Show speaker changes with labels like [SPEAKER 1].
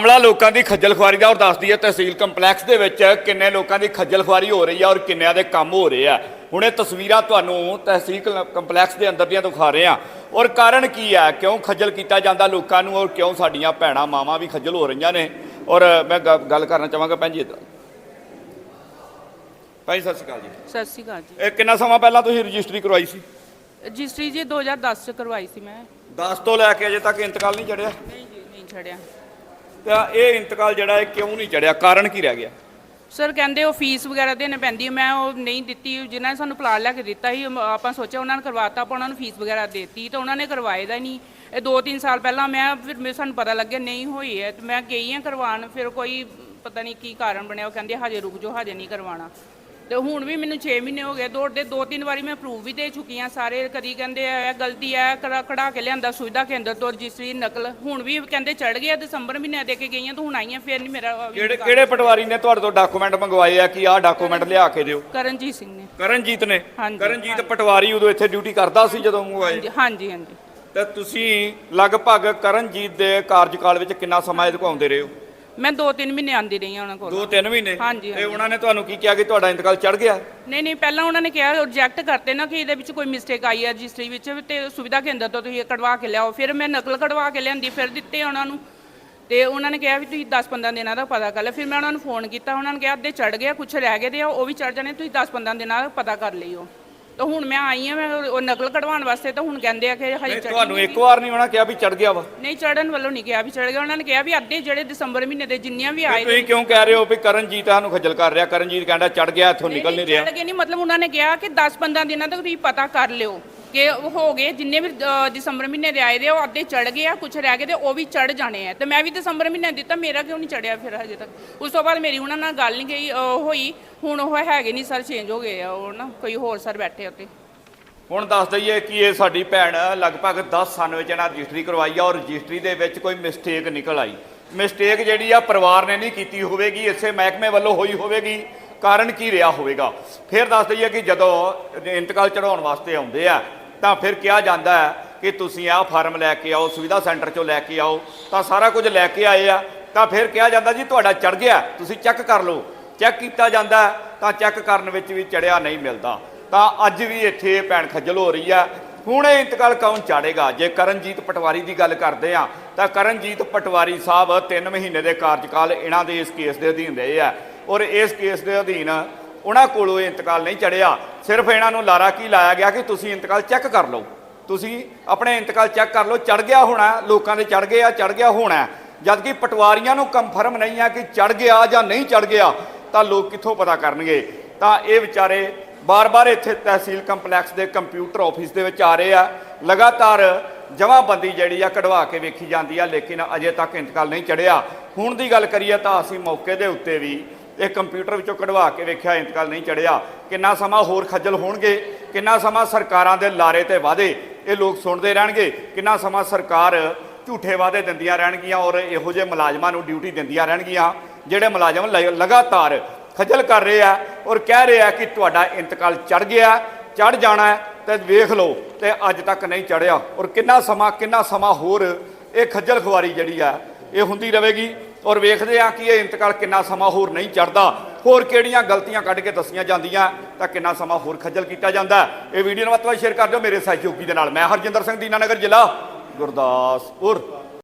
[SPEAKER 1] ਮਾਮਲਾ ਲੋਕਾਂ ਦੀ ਖੱਜਲ ਖੁਆਰੀ ਦਾ ਔਰ ਦੱਸਦੀ ਹੈ ਤਹਿਸੀਲ ਕੰਪਲੈਕਸ ਦੇ ਵਿੱਚ ਕਿੰਨੇ ਲੋਕਾਂ ਦੀ ਖੱਜਲ ਖੁਆਰੀ ਹੋ ਰਹੀ ਹੈ ਔਰ ਕਿੰਨਿਆਂ ਦੇ ਕੰਮ ਹੋ ਰਹੇ ਆ। ਹੁਣ ਇਹ ਤਸਵੀਰਾਂ ਤੁਹਾਨੂੰ ਤਹਿਸੀਲ ਕੰਪਲੈਕਸ ਦੇ ਅੰਦਰ ਦੀਆਂ ਦਿਖਾ ਰਹੇ ਆ ਔਰ ਕਾਰਨ ਕੀ ਹੈ ਕਿਉਂ ਖੱਜਲ ਕੀਤਾ ਜਾਂਦਾ ਲੋਕਾਂ ਨੂੰ ਔਰ ਕਿਉਂ ਸਾਡੀਆਂ ਭੈਣਾਂ ਮਾਵਾਂ ਵੀ ਖੱਜਲ ਹੋ ਰਹੀਆਂ ਨੇ? ਔਰ ਮੈਂ ਗੱਲ ਕਰਨਾ ਚਾਹਾਂਗਾ ਭੈਣ ਜੀ ਜੀ, ਸਤਿ ਸ਼੍ਰੀ ਅਕਾਲ ਜੀ।
[SPEAKER 2] ਸਤਿ ਸ਼੍ਰੀ ਅਕਾਲ ਜੀ।
[SPEAKER 1] ਇਹ ਕਿੰਨਾ ਸਮਾਂ ਪਹਿਲਾਂ ਤੁਸੀਂ ਰਜਿਸਟਰੀ ਕਰਵਾਈ ਸੀ?
[SPEAKER 2] ਰਜਿਸਟਰੀ ਜੀ 2010 ਚ ਕਰਵਾਈ ਸੀ ਮੈਂ।
[SPEAKER 1] 10 ਤੋਂ ਲੈ ਕੇ ਅਜੇ ਤੱਕ ਇੰਤਕਾਲ ਨਹੀਂ ਚੜਿਆ?
[SPEAKER 2] ਨਹੀਂ ਜੀ ਨਹੀਂ ਛੜਿਆ
[SPEAKER 1] ਤਾਂ ਇਹ ਇੰਤਕਾਲ ਜਿਹੜਾ ਹੈ ਕਿਉਂ ਨਹੀਂ ਚੜਿਆ? ਕਾਰਨ ਕੀ ਰਹਿ ਗਿਆ?
[SPEAKER 2] ਸਰ, ਕਹਿੰਦੇ ਉਹ ਫੀਸ ਵਗੈਰਾ ਦੇਣੀ ਪੈਂਦੀ ਹੈ ਮੈਂ ਉਹ ਨਹੀਂ ਦਿੱਤੀ। ਜਿਨ੍ਹਾਂ ਨੇ ਸਾਨੂੰ ਪਲਾਟ ਲੈ ਕੇ ਦਿੱਤਾ ਸੀ ਆਪਾਂ ਸੋਚਿਆ ਉਹਨਾਂ ਨੇ ਕਰਵਾਤਾ, ਆਪਾਂ ਉਹਨਾਂ ਨੂੰ ਫੀਸ ਵਗੈਰਾ ਦੇਤੀ, ਤਾਂ ਉਹਨਾਂ ਨੇ ਕਰਵਾਏ ਦਾ ਹੀ ਨਹੀਂ। ਇਹ 2-3 ਸਾਲ ਪਹਿਲਾਂ ਮੈਂ ਫਿਰ ਮੈਨੂੰ ਸਾਨੂੰ ਪਤਾ ਲੱਗਿਆ, ਨਹੀਂ ਹੋਈ ਹੈ। ਤੇ ਮੈਂ ਗਈ ਹਾਂ ਕਰਵਾਉਣ, ਫਿਰ ਕੋਈ ਪਤਾ ਨਹੀਂ ਕੀ ਕਾਰਨ ਬਣਿਆ। ਉਹ ਕਹਿੰਦੇ ਹਜੇ ਰੁਕ ਜਾਓ, ਹਜੇ ਨਹੀਂ ਕਰਵਾਉਣਾ। ਤੇ ਹੁਣ ਵੀ ਮੈਨੂੰ 6 ਮਹੀਨੇ ਹੋ ਗਏ ਦੌੜਦੇ ਦੋ ਤਿੰਨ ਵਾਰੀ ਮੈਂ ਪ੍ਰੂਫ ਵੀ ਦੇ ਚੁੱਕੀ ਹਾਂ ਸਾਰੇ ਕਦੀ ਕਹਿੰਦੇ ਆ ਗਲਤੀ ਹੈ ਕੜਾ ਕਢਾ ਕੇ ਲਿਆਂਦਾ ਸੁਵਿਧਾ ਕੇਂਦਰ ਤੋਂ ਰਜਿਸਟਰੀ ਨਕਲ ਹੁਣ ਵੀ ਕਹਿੰਦੇ ਚੜ ਗਿਆ ਦਸੰਬਰ ਮਹੀਨੇ ਦੇ ਕੇ ਗਈਆਂ ਤਾਂ ਹੁਣ ਆਈਆਂ ਫਿਰ ਨਹੀਂ ਮੇਰਾ ਵੀ
[SPEAKER 1] ਕਿਹੜੇ ਕਿਹੜੇ ਪਟਵਾਰੀ ਨੇ ਤੁਹਾਡੇ ਤੋਂ ਡਾਕੂਮੈਂਟ ਮੰਗਵਾਏ ਆ ਕਿ ਆਹ ਡਾਕੂਮੈਂਟ ਲਿਆ ਕੇ ਦਿਓ?
[SPEAKER 2] ਕਰਨਜੀਤ ਸਿੰਘ ਨੇ।
[SPEAKER 1] ਕਰਨਜੀਤ ਨੇ?
[SPEAKER 2] ਹਾਂਜੀ।
[SPEAKER 1] ਕਰਨਜੀਤ ਪਟਵਾਰੀ ਉਦੋਂ ਇੱਥੇ ਡਿਊਟੀ ਕਰਦਾ ਸੀ ਜਦੋਂ ਮੰਗਵਾਏ?
[SPEAKER 2] ਹਾਂਜੀ ਹਾਂਜੀ
[SPEAKER 1] ਤੇ ਤੁਸੀਂ ਲਗਭਗ ਕਰਨਜੀਤ ਦੇ ਕਾਰਜਕਾਲ ਵਿੱਚ ਕਿੰਨਾ ਸਮਾਂ ਇਹਦੇ ਆਉਂਦੇ ਰਹੇ ਹੋ?
[SPEAKER 2] ਮੈਂ 2-3 ਮਹੀਨੇ ਆਂਦੀ ਰਹੀ ਹਾਂ ਉਹਨਾਂ ਕੋਲ।
[SPEAKER 1] ਦੋ ਤਿੰਨ ਮਹੀਨੇ?
[SPEAKER 2] ਹਾਂਜੀ,
[SPEAKER 1] ਤੇ ਉਹਨਾਂ ਨੇ ਤੁਹਾਨੂੰ ਕੀ ਕਿਹਾ ਕਿ ਤੁਹਾਡਾ ਇੰਤਕਾਲ ਚੜ ਗਿਆ?
[SPEAKER 2] ਨਹੀਂ ਨਹੀਂ ਪਹਿਲਾਂ ਉਹਨਾਂ ਨੇ ਕਿਹਾ ਰਿਜੈਕਟ ਕਰਤੇ ਨਾ ਕਿ ਇਹਦੇ ਵਿੱਚ ਕੋਈ ਮਿਸਟੇਕ ਆਈ ਹੈ ਰਜਿਸਟਰੀ ਵਿੱਚ ਤੇ ਸੁਵਿਧਾ ਕੇਂਦਰ ਤੋਂ ਤੁਸੀਂ ਇਹ ਕਢਵਾ ਕੇ ਲਿਆਓ। ਫਿਰ ਮੈਂ ਨਕਲ ਕਢਵਾ ਕੇ ਲਿਆਂਦੀ ਫਿਰ ਦਿੱਤੇ ਉਹਨਾਂ ਨੂੰ। ਤੇ ਉਹਨਾਂ ਨੇ ਕਿਹਾ ਵੀ ਤੁਸੀਂ 10-15 ਦਿਨਾਂ ਦਾ ਪਤਾ ਕਰ ਲਿਓ। ਫਿਰ ਮੈਂ ਉਹਨਾਂ ਨੂੰ ਫੋਨ ਕੀਤਾ ਉਹਨਾਂ ਨੇ ਕਿਹਾ ਅੱਧੇ ਚੜ ਗਿਆ ਕੁਝ ਰਹਿ ਗਏ ਤੇ ਆ, ਉਹ ਵੀ ਚੜ ਜਾਣੇ ਤੁਸੀਂ 10-15 ਦਿਨਾਂ ਦਾ ਪਤਾ ਕਰ ਲਿਓ ਤਾਂ ਹੁਣ ਮੈਂ ਆਈ ਹਾਂ ਮੈਂ ਉਹ ਨਕਲ ਕਢਵਾਉਣ ਵਾਸਤੇ ਤਾਂ ਹੁਣ ਕਹਿੰਦੇ ਆ ਕਿ ਹਜੇ
[SPEAKER 1] ਨਹੀਂ
[SPEAKER 2] ਚੜ੍ਹੀ
[SPEAKER 1] ਤੁਹਾਨੂੰ ਇੱਕ ਵਾਰ ਨਹੀਂ ਹੋਣਾ ਕਿਹਾ ਵੀ ਚੜ ਗਿਆ ਵਾ?
[SPEAKER 2] ਨਹੀਂ ਚੜਨ ਵੱਲੋਂ ਨਹੀਂ ਕਿਹਾ ਵੀ ਚੜ ਗਿਆ। ਉਹਨਾਂ ਨੇ ਕਿਹਾ ਵੀ ਅੱਧੇ ਜਿਹੜੇ ਦਸੰਬਰ ਮਹੀਨੇ ਦੇ ਜਿੰਨੀਆਂ ਵੀ ਆਏ
[SPEAKER 1] ਤੁਸੀਂ ਕਿਉਂ ਕਹਿ ਰਹੇ ਹੋ ਵੀ ਕਰਨਜੀਤ ਸਾਨੂੰ ਖੱਜਲ ਕਰ ਰਿਹਾ। ਕਰਨਜੀਤ ਕਹਿੰਦਾ ਚੜ ਗਿਆ ਇੱਥੋਂ ਨਿਕਲ ਨਹੀਂ ਰਿਹਾ।
[SPEAKER 2] ਗਏ ਨਹੀਂ ਮਤਲਬ ਉਹਨਾਂ ਨੇ ਕਿਹਾ ਕਿ 10-15 ਦਿਨਾਂ ਤੱਕ ਤੁਸੀਂ ਪਤਾ ਕਰ ਲਿਓ। ਕਿ ਉਹ ਹੋ ਗਏ ਜਿੰਨੇ ਵੀ ਅ, ਦਸੰਬਰ ਮਹੀਨੇ ਦੇ ਆਏ ਦੇ ਉਹ ਅੱਧੇ ਚੜ ਗਏ ਆ ਕੁਝ ਰਹਿ ਗਏ ਤੇ ਉਹ ਵੀ ਚੜ ਜਾਣੇ ਆ। ਤੇ ਮੈਂ ਵੀ ਦਸੰਬਰ ਮਹੀਨੇ ਦਿੱਤਾ ਮੇਰਾ ਕਿਉਂ ਨਹੀਂ ਚੜਿਆ ਫਿਰ ਹਜੇ ਤੱਕ? ਉਸ ਤੋਂ ਬਾਅਦ ਮੇਰੀ ਉਹਨਾਂ ਨਾਲ ਗੱਲ ਨਹੀਂ ਗਈ ਅ, ਹੋਈ। ਹੁਣ ਉਹ ਹੈਗੇ ਨਹੀਂ ਸਰ ਚੇਂਜ ਹੋ ਗਏ ਆ ਉਹ ਨਾ ਕੋਈ ਹੋਰ ਸਰ ਬੈਠੇ ਉੱਤੇ
[SPEAKER 1] ਹੁਣ ਦੱਸ ਦਈਏ ਕਿ ਇਹ ਸਾਡੀ ਭੈਣ ਲਗਭਗ 10 ਸਾਲ ਵਿੱਚ ਇਹਨਾਂ ਰਜਿਸਟਰੀ ਕਰਵਾਈ ਆ ਔਰ ਰਜਿਸਟਰੀ ਦੇ ਵਿੱਚ ਕੋਈ ਮਿਸਟੇਕ ਨਿਕਲ ਆਈ। ਮਿਸਟੇਕ ਜਿਹੜੀ ਆ ਪਰਿਵਾਰ ਨੇ ਨਹੀਂ ਕੀਤੀ ਹੋਵੇਗੀ ਇਸੇ ਮਹਿਕਮੇ ਵੱਲੋਂ ਹੋਈ ਹੋਵੇਗੀ ਕਾਰਨ ਕੀ ਰਿਹਾ ਹੋਵੇਗਾ? ਫਿਰ ਦੱਸ ਦਈਏ ਕਿ ਜਦੋਂ ਇੰਤਕਾਲ ਚੜਾਉਣ ਵਾਸਤੇ ਆਉਂਦੇ ਆ ਤਾਂ ਫਿਰ ਕਿਹਾ ਜਾਂਦਾ ਹੈ ਕਿ ਤੁਸੀਂ ਆਹ ਫਾਰਮ ਲੈ ਕੇ ਆਓ, ਸੁਵਿਧਾ ਸੈਂਟਰ ਚੋਂ ਲੈ ਕੇ ਆਓ, ਤਾਂ ਸਾਰਾ ਕੁਝ ਲੈ ਕੇ ਆਏ ਆ। ਤਾਂ ਫਿਰ ਕਿਹਾ ਜਾਂਦਾ ਜੀ, ਤੁਹਾਡਾ ਚੜ ਗਿਆ, ਤੁਸੀਂ ਚੈੱਕ ਕਰ ਲਓ। ਚੈੱਕ ਕੀਤਾ ਜਾਂਦਾ ਤਾਂ ਚੈੱਕ ਕਰਨ ਵਿੱਚ ਵੀ ਚੜਿਆ ਨਹੀਂ ਮਿਲਦਾ। ਤਾਂ ਅੱਜ ਵੀ ਇੱਥੇ ਇਹ ਭੈਣ ਖੱਜਲ ਹੋ ਰਹੀ ਆ ਹੁਣ ਇਹ ਇੰਤਕਾਲ ਕੌਣ ਚਾੜੇਗਾ ਜੇ ਕਰਨਜੀਤ ਪਟਵਾਰੀ ਦੀ ਗੱਲ ਕਰਦੇ ਆ ਤਾਂ ਕਰਨਜੀਤ ਪਟਵਾਰੀ ਸਾਹਿਬ 3 ਮਹੀਨੇ ਦੇ ਕਾਰਜਕਾਲ ਇਹਨਾਂ ਦੇ ਇਸ ਕੇਸ ਦੇ ਅਧੀਨ ਰਹੇ ਆ। ਔਰ ਇਸ ਕੇਸ ਦੇ ਅਧੀਨ ਉਹਨਾਂ ਕੋਲੋਂ ਇਹ ਇੰਤਕਾਲ ਨਹੀਂ ਚੜਿਆ। ਸਿਰਫ ਇਹਨਾਂ ਨੂੰ ਲਾਰਾ ਕੀ ਲਾਇਆ ਗਿਆ ਕਿ ਤੁਸੀਂ ਇੰਤਕਾਲ ਚੈੱਕ ਕਰ ਲਓ। ਤੁਸੀਂ ਆਪਣੇ ਇੰਤਕਾਲ ਚੈੱਕ ਕਰ ਲਓ ਚੜ ਗਿਆ ਹੋਣਾ, ਲੋਕਾਂ ਦੇ ਚੜ ਗਏ ਆ ਚੜ ਗਿਆ ਹੋਣਾ। ਜਦ ਕਿ ਪਟਵਾਰੀਆਂ ਨੂੰ ਕੰਫਰਮ ਨਹੀਂ ਆ ਕਿ ਚੜ ਗਿਆ ਜਾਂ ਨਹੀਂ ਚੜ ਗਿਆ, ਤਾਂ ਲੋਕ ਕਿੱਥੋਂ ਪਤਾ ਕਰਨਗੇ? ਤਾਂ ਇਹ ਵਿਚਾਰੇ ਬਾਰ-ਬਾਰ ਇੱਥੇ ਤਹਿਸੀਲ ਕੰਪਲੈਕਸ ਦੇ ਕੰਪਿਊਟਰ ਆਫਿਸ ਦੇ ਵਿੱਚ ਆ ਰਹੇ ਆ। ਲਗਾਤਾਰ ਜਮਾਬੰਦੀ ਜਿਹੜੀ ਆ ਕਢਵਾ ਕੇ ਵੇਖੀ ਜਾਂਦੀ ਆ, ਲੇਕਿਨ ਅਜੇ ਤੱਕ ਇੰਤਕਾਲ ਨਹੀਂ ਚੜਿਆ ਹੁਣ ਦੀ ਗੱਲ ਕਰੀਏ ਤਾਂ ਅਸੀਂ ਮੌਕੇ ਦੇ ਉੱਤੇ ਵੀ ਇਹ ਕੰਪਿਊਟਰ ਵਿੱਚੋਂ ਕਢਵਾ ਕੇ ਵੇਖਿਆ, ਇੰਤਕਾਲ ਨਹੀਂ ਚੜਿਆ। ਕਿੰਨਾ ਸਮਾਂ ਹੋਰ ਖੱਜਲ ਹੋਣਗੇ? ਕਿੰਨਾ ਸਮਾਂ ਸਰਕਾਰਾਂ ਦੇ ਲਾਰੇ ਤੇ ਵਾਅਦੇ? ਇਹ ਲੋਕ ਸੁਣਦੇ ਰਹਿਣਗੇ। ਕਿੰਨਾ ਸਮਾਂ ਸਰਕਾਰ ਝੂਠੇ ਵਾਅਦੇ ਦਿੰਦੀਆਂ ਰਹਿਣਗੀਆਂ ਔਰ ਇਹੋ ਜਿਹੇ ਮੁਲਾਜ਼ਮਾਂ ਨੂੰ ਡਿਊਟੀ ਦਿੰਦੀਆਂ ਰਹਿਣਗੀਆਂ, ਜਿਹੜੇ ਮੁਲਾਜ਼ਮ ਲ- ਲਗਾਤਾਰ ਖੱਜਲ ਕਰ ਰਹੇ ਆ ਔਰ ਕਹਿ ਰਹੇ ਆ ਕਿ ਤੁਹਾਡਾ ਇੰਤਕਾਲ ਚੜ ਗਿਆ ਚੜ ਜਾਣਾ ਹੈ ਤੇ ਵੇਖ ਲਓ ਤੇ ਅੱਜ ਤੱਕ ਨਹੀਂ ਚੜਿਆ ਔਰ ਕਿੰਨਾ ਸਮਾਂ ਕਿੰਨਾ ਸਮਾਂ ਹੋਰ ਇਹ ਖੱਜਲ ਖੁਆਰੀ ਜਿਹੜੀ ਆ, ਇਹ ਹੁੰਦੀ ਰਹੇਗੀ। ਔਰ ਵੇਖਦੇ ਆ ਕਿ ਇਹ ਇੰਤਕਾਲ ਕਿੰਨਾ ਸਮਾਂ ਹੋਰ ਨਹੀਂ ਚੜਦਾ ਹੋਰ ਕਿਹੜੀਆਂ ਗਲਤੀਆਂ ਕੱਢ ਕੇ ਦੱਸੀਆਂ ਜਾਂਦੀਆਂ, ਤਾਂ ਕਿੰਨਾ ਸਮਾਂ ਹੋਰ ਖੱਜਲ ਕੀਤਾ ਜਾਂਦਾ। ਇਹ ਵੀਡੀਓ ਨੂੰ ਵੱਧ ਤੋਂ ਵੱਧ ਸ਼ੇਅਰ ਕਰ ਦਿਓ ਮੇਰੇ ਸਹਿਯੋਗੀ ਦੇ ਨਾਲ। ਮੈਂ ਹਰਜਿੰਦਰ ਸਿੰਘ ਦੀਨਾਨਗਰ ਜ਼ਿਲ੍ਹਾ ਗੁਰਦਾਸਪੁਰ।